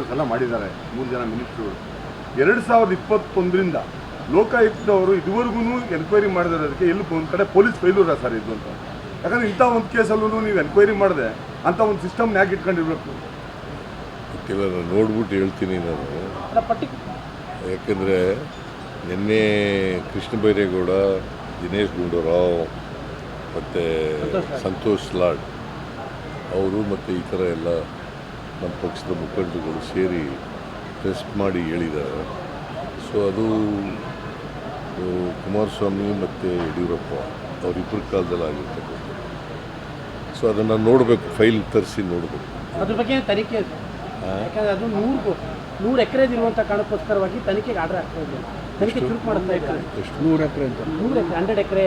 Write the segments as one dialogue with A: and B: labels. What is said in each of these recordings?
A: Conference ಎಲ್ಲ ಮಾಡಿದ್ದಾರೆ ಮೂರು ಜನ ಮಿನಿಸ್ಟ್ರುಗಳು. ಎರಡು ಸಾವಿರದ ಇಪ್ಪತ್ತೊಂದರಿಂದ ಲೋಕಾಯುಕ್ತವರು ಇದುವರೆಗೂ ಎನ್ಕ್ವೈರಿ ಮಾಡಿರೋದಕ್ಕೆ ಎಲ್ಲಿ ಒಂದು ಕಡೆ ಪೊಲೀಸ್ ಫೈಲೂರ ಸರ್ ಇದು ಅಂತ. ಯಾಕಂದ್ರೆ ಇಂಥ ಒಂದು ಕೇಸಲ್ಲೂ ನೀವು ಎನ್ಕ್ವೈರಿ ಮಾಡಿದೆ ಅಂತ ಒಂದು ಸಿಸ್ಟಮ್ನ ಯಾಕೆ ಇಟ್ಕೊಂಡಿರ್ಬೇಕು?
B: ಗೊತ್ತಿಲ್ಲ ನಾನು ನೋಡ್ಬಿಟ್ಟು ಹೇಳ್ತೀನಿ ನಾನು. ಯಾಕೆಂದರೆ ನಿನ್ನೆ ಕೃಷ್ಣ ಬೈರೇಗೌಡ ದಿನೇಶ್ ಗುಂಡೂರಾವ್ ಮತ್ತು ಸಂತೋಷ್ ಲಾಡ್ ಅವರು ಮತ್ತು ಈ ಥರ ಎಲ್ಲ ನಮ್ಮ ಪಕ್ಷದ ಮುಖಂಡರುಗಳು ಸೇರಿ ಟೆಸ್ಟ್ ಮಾಡಿ ಹೇಳಿದ್ದಾರೆ. ಸೊ ಅದು ಕುಮಾರಸ್ವಾಮಿ ಮತ್ತು ಯಡಿಯೂರಪ್ಪ ಅವರಿಬ್ಬರ ಕಾಲದಲ್ಲಿ ಆಗಿರ್ತಕ್ಕಂಥದ್ದು. ಸೊ ಅದನ್ನು ನೋಡಬೇಕು ಫೈಲ್ ತರಿಸಿ ನೋಡಬೇಕು.
C: ಅದ್ರ ಬಗ್ಗೆ ತನಿಖೆ ಯಾಕಂದರೆ ಅದು ನೂರು ನೂರು ಎಕರೆದಿರುವಂಥ ಕಾರಣಕ್ಕೋಸ್ಕರವಾಗಿ ತನಿಖೆಗೆ ಆರ್ಡರ್ ಆಗ್ತಾ ಇದೆ. ತನಿಖೆ ಚುರುಕು ಮಾಡ್ತಾ ಇದ್ದಾರೆ.
B: ಎಷ್ಟು?
C: ನೂರು ಎಕರೆ ಅಂತ. ನೂರು ಎಕರೆ ಹಂಡ್ರೆಡ್ ಎಕರೆ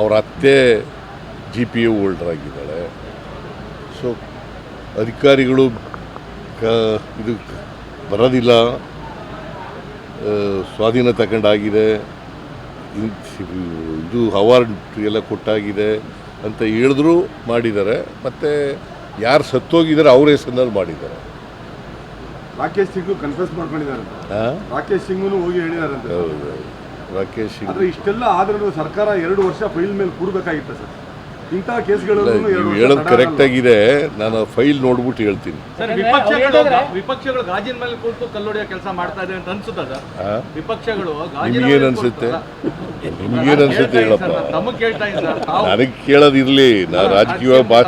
B: ಅವ್ರ ಅತ್ತೆ ಜಿ ಪಿ ಯು ಆಗಿದ್ದಾಳೆ. ಸೊ ಅಧಿಕಾರಿಗಳು ಕ ಇದು ಬರೋದಿಲ್ಲ. ಸ್ವಾಧೀನ ತಗೊಂಡಾಗಿದೆ ಇದು ಅವಾರ್ಡ್ ಎಲ್ಲ ಕೊಟ್ಟಾಗಿದೆ ಅಂತ ಹೇಳಿದ್ರು ಮಾಡಿದ್ದಾರೆ. ಮತ್ತು ಯಾರು ಸತ್ತೋಗಿದ್ದಾರೆ ಅವ್ರ ಹೆಸರಿನಲ್ಲಿ ಮಾಡಿದ್ದಾರೆ.
A: ರಾಕೇಶ್ ಸಿಂಗ್ ಕನ್ಫ್ಯೂಸ್ ಮಾಡ್ಕೊಂಡಿದ್ದಾರೆ? ರಾಕೇಶ್ ಸಿಂಗು ಹೋಗಿ ಹೇಳಿದ್ದಾರೆ
B: ಹೌದು. ರಾಕೇಶ್
A: ಆದ್ರೆ ಇಷ್ಟೆಲ್ಲ ಆದ್ರೂ ಸರ್ಕಾರ ಎರಡು ವರ್ಷ ಫೈಲ್ ಮೇಲೆ ಕೂಡಬೇಕಾಗಿತ್ತು ಸರ್. ಇಂತಹ
B: ಇಲ್ಲ,
A: ಕೇಸ್ಗಳನ್ನು
B: ನೀವು ಹೇಳೋದು ಕರೆಕ್ಟ್ ಆಗಿದೆ ನಾನು ಫೈಲ್ ನೋಡ್ಬಿಟ್ಟು ಹೇಳ್ತೀನಿ.
D: ಸರ್ ವಿಪಕ್ಷಗಳು ವಿಪಕ್ಷಗಳು ಗಾಜಿನ ಮೇಲೆ ಕುಳಿತು ಕಲ್ಲೊಡೆಯೋ ಕೆಲಸ ಮಾಡ್ತಾ ಇದೆ ಅಂತ ಅನ್ಸುತ್ತೆ ಸರ್? ವಿಪಕ್ಷಗಳು
B: ನಿಮ್ಗೇನ್ ಅನ್ಸುತ್ತೆ? ನಿಮ್ಗೇನ್ ಅನ್ಸುತ್ತೆ ಹೇಳಪ್ಪ? ನನಗೆ ಕೇಳೋದಿರ್ಲಿ. ನಾ
D: ಅಲ್ಲ,
B: ರಾಜಕೀಯ ಬಾ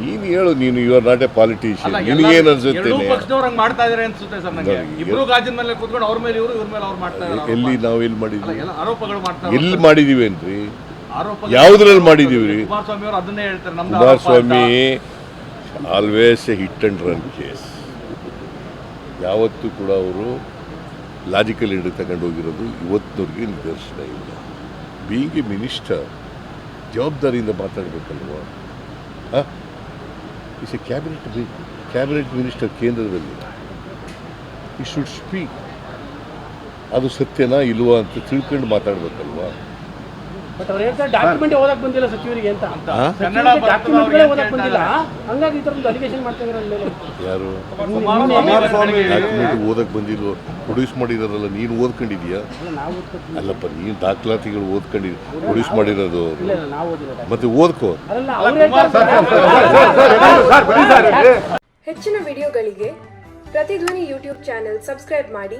B: ನೀನು ಹೇಳು ನೀನು you are not a politician ನಿನಗೇನು
D: ಅನ್ಸುತ್ತೆ ಮಾಡ್ತಾ ಇದಾರೆ ಅನ್ಸುತ್ತೆ ಸರ್ ನನಗೆ ಇಬ್ರು ಗಾಜಿನ ಮೇಲೆ ಕೂತ್ಕೊಂಡು ಅವ್ರ ಮೇಲೆ ಇವರು ಇವ್ರ ಮೇಲೆ ಅವ್ರು ಮಾಡ್ತಾ ಇದ್ದಾರೆ
B: ಎಲ್ಲಿ ನಾವು ಎಲ್ಲಿ ಮಾಡಿದ್ವಿ?
D: ಎಲ್ಲ ಆರೋಪಗಳು ಮಾಡ್ತಾ
B: ಎಲ್ಲಿ ಮಾಡಿದೀವೇನ್ರಿ
D: ಆರೋಪ
B: ಯಾವ್ದ್ರಲ್ಲಿ ಮಾಡಿದೀವಿ?
D: ಕುಮಾರಸ್ವಾಮಿ ಅವರು ಅದನ್ನೇ ಹೇಳ್ತಾರೆ ನಮ್ಮ
B: Kumaraswamy always a hit and run case ಯಾವತ್ತೂ ಕೂಡ ಅವರು ಲಾಜಿಕಲ್ ಹಿಡಿದು ತಗೊಂಡು ಹೋಗಿರೋದು ಇವತ್ತಿನವ್ರಿಗೆ ನಿದರ್ಶನ ಇಲ್ಲ. ಬೀಯಿಂಗ್ ಎ ಮಿನಿಸ್ಟರ್ ಜವಾಬ್ದಾರಿಯಿಂದ ಮಾತಾಡಬೇಕಲ್ವಾ? Is a cabinet cabinet minister ಕೇಂದ್ರದಲ್ಲಿ ಈ ಶುಡ್ ಸ್ಪೀಕ್ ಅದು ಸತ್ಯನಾ ಇಲ್ವಾ ಅಂತ ತಿಳ್ಕೊಂಡು ಮಾತಾಡ್ಬೇಕಲ್ವಾ?
C: ಬಟ್ ಅವ್ರು ಹೇಳ್ತಾರೆ ಡಾಕ್ಯುಮೆಂಟ್ ಓದಕ್ ಬಂದಿಲ್ಲ ಸಚಿವರಿಗೆ ಅಂತ?
D: ಕನ್ನಡ
C: ಡಾಕ್ಯುಮೆಂಟ್ಗಳೇ ಓದಕ್ ಬಂದಿಲ್ಲ ಹಂಗಾಗಿ ಈ ಥರದ್ದು ಅಲಿಗೇಷನ್ ಮಾಡ್ತಾ ಇದ್ದಾರೆ ಮೇಲೆ
B: ಯಾರು ಡಾಕ್ಯುಮೆಂಟ್ ಓದಕ್ಕೆ ಬಂದಿದ್ರು ಪ್ರೊಡ್ಯೂಸ್ ಮಾಡಿರೋದಲ್ಲ ನೀನು ಓದ್ಕೊಂಡಿದ್ಯಾ
C: ನಾವು ಓದ್ಕೊತೀವಿ
B: ಅಲ್ಲಪ್ಪ ನೀನು ದಾಖಲಾತಿಗಳು ಓದ್ಕೊಂಡಿ ಪ್ರೊಡ್ಯೂಸ್ ಮಾಡಿರೋದು ಅವ್ರು.
C: ಇಲ್ಲ ಇಲ್ಲ, ನಾವು ಓದಿಲ್ಲ
B: ಮತ್ತೆ ಓದ್ಕೋ
C: ಅಲ್ಲ ಅವ್ರು ಹೇಳ್ತಾರೆ
E: ಹೆಚ್ಚಿನ ವಿಡಿಯೋಗಳಿಗೆ ಪ್ರತಿಧ್ವನಿ ಯೂಟ್ಯೂಬ್ ಚಾನೆಲ್ ಸಬ್ಸ್ಕ್ರೈಬ್ ಮಾಡಿ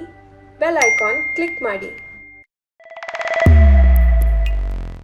E: ಬೆಲ್ ಐಕಾನ್ ಕ್ಲಿಕ್ ಮಾಡಿ